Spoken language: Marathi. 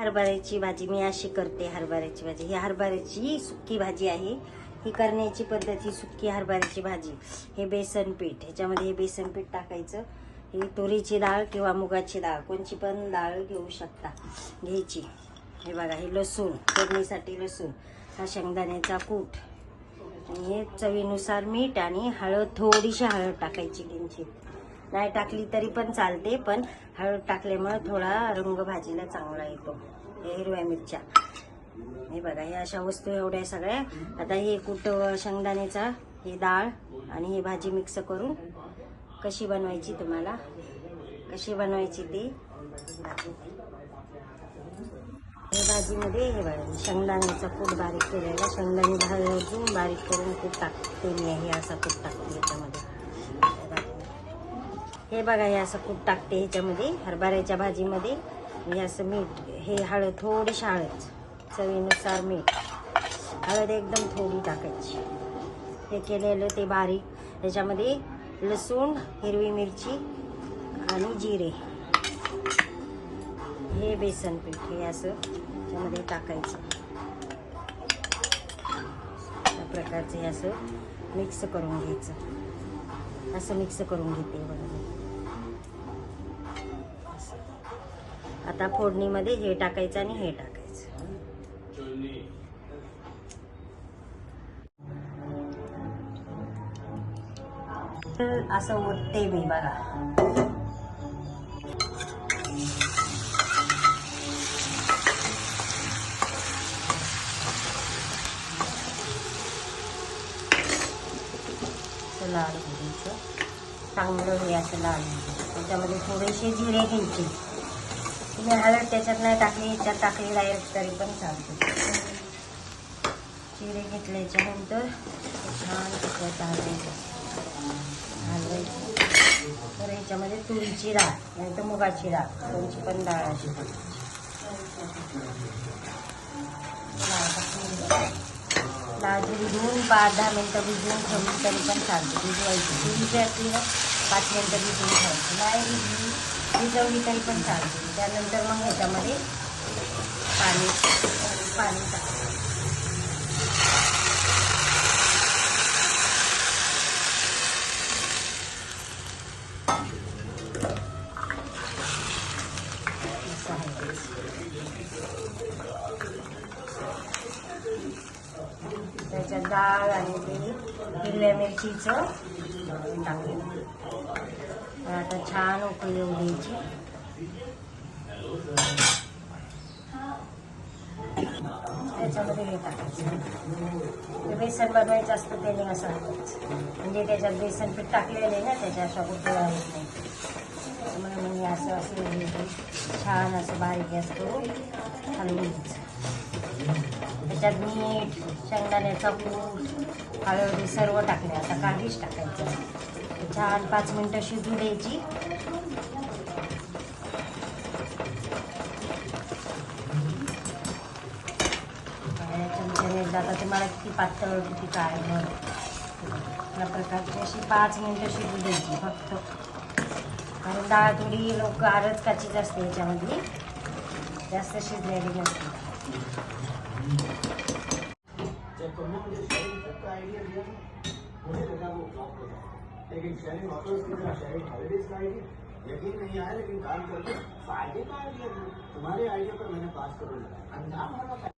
हरभऱ्याची भाजी मी अशी करते हरभऱ्याची भाजी. ही हरभऱ्याची सुक्की भाजी आहे. ही करण्याची पद्धत ही सुक्की हरभऱ्याची भाजी. हे बेसन पीठ. ह्याच्यामध्ये हे बेसन पीठ टाकायचं. ही तुरीची डाळ किंवा मुगाची डाळ. कोणची पण डाळ घेऊ शकता. घ्यायची. हे बघा हे लसूण. फोडणीसाठी लसूण. हा शेंगदाण्याचा कूट. आणि हे चवीनुसार मीठ आणि हळद. थोडीशी हळद टाकायची किंचित नाही टाकली तरी पण चालते पण हळद टाकल्यामुळे थोडा रंग भाजीला चांगला येतो हे हिरव्या मिरच्या. हे बघा हे अशा वस्तू एवढ्या सगळ्या. आता हे कुट शेंगदाण्याचा ही डाळ आणि ही भाजी मिक्स करून कशी बनवायची तुम्हाला? कशी बनवायची ती? हे भाजीमध्ये हे बघा शेंगदाण्याचा कूट बारीक केलेला शेंगदाणे भाजून बारीक करून कूट टाकते मी हे असा कूट टाकते याच्यामध्ये. हे बघा हे असं कूट टाकते ह्याच्यामध्ये हरभऱ्याच्या भाजीमध्ये. हे असं मीठ हे हळद थोडीशी हळद चवीनुसार मीठ. हळद एकदम थोडी टाकायची. हे केलेलं ते बारीक. त्याच्यामध्ये लसूण हिरवी मिरची आणि जिरे. हे बेसन पीठ हे असं त्यामध्ये टाकायचं. अशा प्रकारचं हे असं मिक्स करून घ्यायचं. असं मिक्स करून घेते बरोबर. आता फोडणीमध्ये हे टाकायचं आणि हे टाकायचं. असं ओतते मी बघा. चला असं चांगलं हे असं लाल त्याच्यामध्ये थोडेसे जिरे घ्यायचे. तुम्ही हळद त्याच्यात नाही टाकली त्यात टाकली डायरेक्ट तरी पण चालते. जिरे घेतल्याच्या नंतर छान त्याच्यात हलवायचं हलवायचं तर ह्याच्यामध्ये तुरीची डाळ नाही तर मुगाची डाळ तुमची पण डाळ अशी. डाळ भिजवून पाच दहा मिनटं भिजवून ठेवली तरी पण चालते. भिजवायची. तुरीची ना पाच मिनटं भिजवून ठेवायची. नाही भिजली भिजवली तरी पण चालते. त्यानंतर मग ह्याच्यामध्ये पाणी पाणी टाकायचं असं आहे. त्याच्यात डाळ आणि ते हिरव्या मिरचीचं टाकलं. आता छान उकळी येऊ द्यायची त्याच्यामध्ये हे टाकायचं. बेसन बनवायचं असतं त्याने असं म्हणजे त्याच्यात बेसन पीठ टाकलेलं आहे ना त्याच्या अशा उकळ्या येत नाही त्यामुळे म्हणजे असं असं छान असं बारीक गॅस करून हलवून घ्यायचं. त्याच्यात मीठ शेंगदाण्याचा कूट हळद सर्व टाकले. आता काहीच टाकायचं. छान पाच मिनटं शिजू द्यायची. चमच्याने एकदा आता तुम्हाला किती पातळ किती काय या प्रकारची अशी पाच मिनटं शिजू द्यायची फक्त. कारण डाळ थोडी लोक आरच काचीच असते याच्यामध्ये जास्त शिजलेली नसते. लेकिन शहरी होटल की तरह शहरी हॉलीडेज का आइडिया यकीन नहीं आया, लेकिन काम करके, फ़ायदे का आइडिया तुम्हारे आइडिया पर मैंने पास करो लगाया